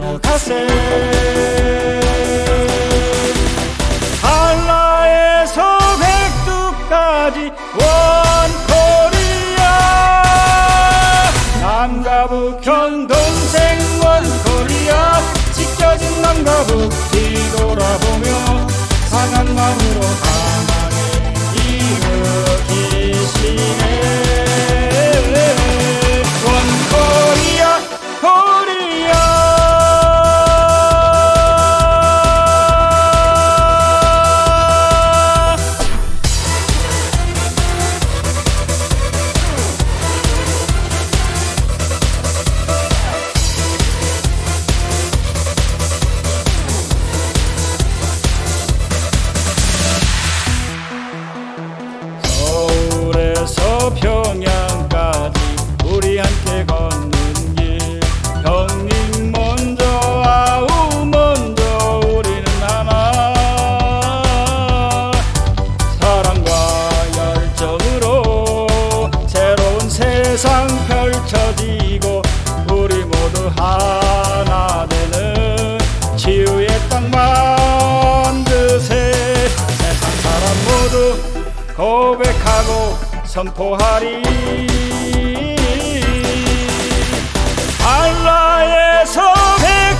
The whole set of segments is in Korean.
만들어 가세. 한라에서 백두까지 원코리아 남과 북 현 동생 원코리아 서울에서 평양까지 우리 함께 걷는 길. 형님 먼저 아우 먼저 우리는 하나 사랑과 열정으로 새로운 세상 펼쳐지고 우리 모두 하나 되는 치유의 땅 만드 선포하리. 한라에서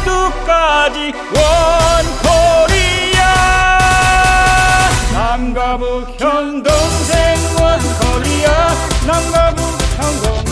백두까지 원코리아. 남과 북 현동생 원코리아. 남과 북 현동